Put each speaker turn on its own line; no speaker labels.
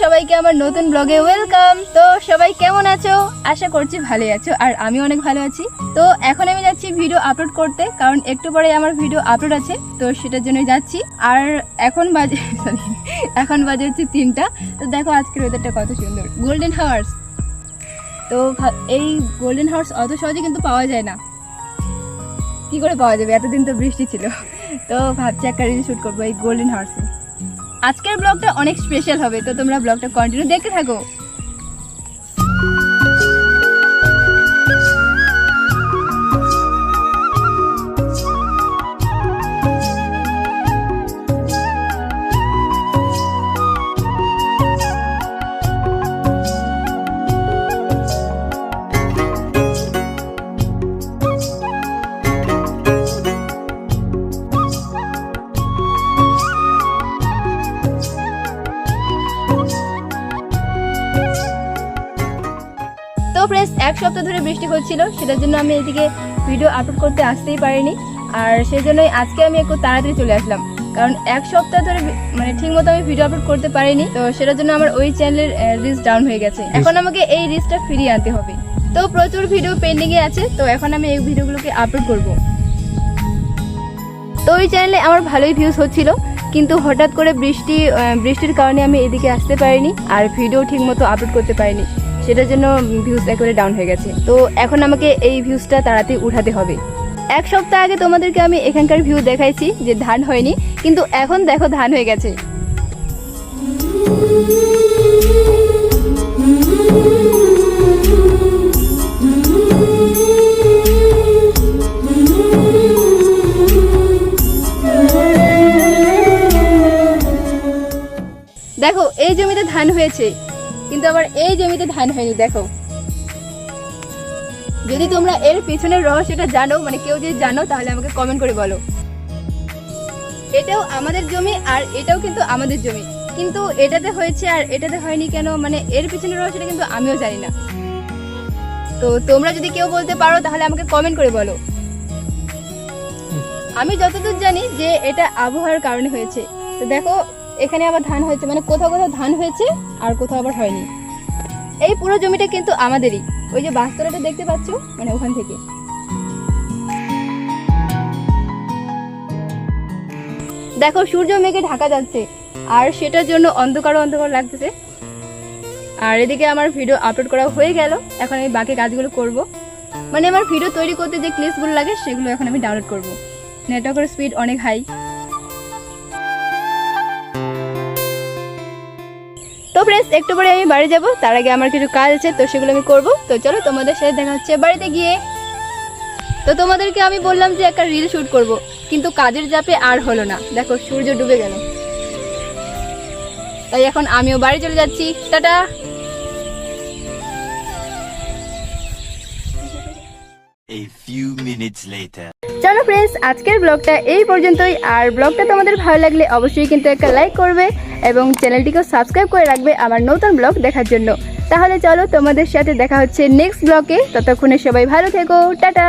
সবাইকে আমার নতুন ব্লগে ওয়েলকাম তো সবাই কেমন আছো? আশা করছি ভালোই আছো, আর আমি অনেক ভালো আছি। তো এখন আমি যাচ্ছি ভিডিও আপলোড করতে, কারণ একটু পরে আমার ভিডিও আপলোড আছে, তো সেটার জন্যই যাচ্ছি। আর এখন বাজে সরি এখন বাজে হচ্ছে তিনটা। তো দেখো আজকের ওয়েদারটা কত সুন্দর। গোল্ডেন হাওয়ার্স তো এই গোল্ডেন হাওয়ার্স অত সহজে কিন্তু পাওয়া যায় না। কি করে পাওয়া যাবে? এতদিন তো বৃষ্টি ছিল। তো ভাবছি একটা রিল শুট করব এই গোল্ডেন হাওয়ার্সে আজকের ব্লগটা অনেক স্পেশাল হবে তো তোমরা ব্লগটা কন্টিনিউ দেখতে থাকো। তো এক সপ্তাহ ধরে বৃষ্টি হচ্ছিল সেটার জন্য আমি এদিকে ভিডিও আপলোড করতে আসতেই পারিনি। আর সেই জন্যই আজকে আমি একটু তাড়াতাড়ি চলে আসলাম। কারণ এক সপ্তাহ ধরে মানে ঠিক মতো আমি ভিডিও আপলোড করতে পারিনি তো সেটার জন্য আমার ওই চ্যানেলের রিচ ডাউন হয়ে গেছে। এখন আমাকে এই রিচটা ফিরিয়ে আনতে হবে। তো প্রচুর ভিডিও পেন্ডিংয়ে আছে তো এখন আমি এই ভিডিওগুলোকে আপলোড করব। তো ওই চ্যানেলে আমার ভালোই ভিউজ হচ্ছিল কিন্তু হঠাৎ করে বৃষ্টি বৃষ্টির কারণে আমি এদিকে আসতে পারিনি আর ভিডিও ঠিক মতো আপলোড করতে পারিনি। সেটার জন্য ভিউজ একেবারে ডাউন হয়ে গেছে। তো এখন আমাকে এই ভিউজটা তাড়াতাড়ি উঠাতে হবে। এক সপ্তাহ আগে তোমাদেরকে আমি এখানকার ভিউ দেখাইছি যে ধান হয়নি, কিন্তু এখন দেখো ধান হয়ে গেছে। দেখো, এই জমিতে ধান হয়েছে। কিন্তু আবার এই জমিতে ধান হয়নি, দেখো। যদি তোমরা এর পিছনের রহস্যটা জানো মানে কেউ যদি জানো, তাহলে আমাকে কমেন্ট করে বলো। এটাও আমাদের জমি আর এটাও কিন্তু আমাদের জমি। কিন্তু এটাতে হয়েছে আর এটাতে হয়নি কেন? মানে এর পিছনের রহস্যটা কিন্তু আমিও জানি না। তো তোমরা যদি কেউ বলতে পারো, তাহলে আমাকে কমেন্ট করে বলো। আমি যতদূর জানি যে এটা আবহাওয়ার কারণে হয়েছে। তো দেখো এখানে আবার ধান হয়েছে। মানে কোথাও কোথাও ধান হয়েছে আর কোথাও আবার হয়নি। এই পুরো জমিটা কিন্তু আমাদেরই। ওই যে বাস্তরাটা দেখতে পাচ্ছ? মানে ওখান থেকে। দেখো, সূর্য মেঘে ঢাকা যাচ্ছে। আর সেটার জন্য অন্ধকার অন্ধকার লাগতেছে। আর এদিকে আমার ভিডিও আপলোড করা হয়ে গেল। এখন আমি বাকি কাজগুলো করব। মানে আমার ভিডিও তৈরি করতে যে ক্লিপসগুলো লাগে, সেগুলো এখন আমি ডাউনলোড করব। নেটওয়ার্কের স্পিড অনেক হাই তো ফ্রেন্ডস একটু পরে আমি বাড়ি যাব। তার আগে আমার কিছু কাজ আছে, তো সেগুলো আমি করব। তো চলো, তোমাদের সাথে দেখা হচ্ছে বাড়িতে গিয়ে। তো তোমাদেরকে আমি বললাম যে একটা রিল শ্যুট করব, কিন্তু কাজের চাপে আর হলো না। দেখো, সূর্য ডুবে গেল। তাই এখন আমিও বাড়ি চলে যাচ্ছি। Tata!
A few minutes later.
চলো ফ্রেন্ডস আজকের ব্লগটা এই পর্যন্তই। আর ব্লগটা তোমাদের ভালো লাগলে অবশ্যই কিন্তু একটা লাইক করবে এবং চ্যানেলটিকেও সাবস্ক্রাইব করে রাখবে আমার নতুন ব্লগ দেখার জন্য। তাহলে চলো তোমাদের সাথে দেখা হচ্ছে নেক্সট ব্লগে ততক্ষণে সবাই ভালো থেকো। টাটা!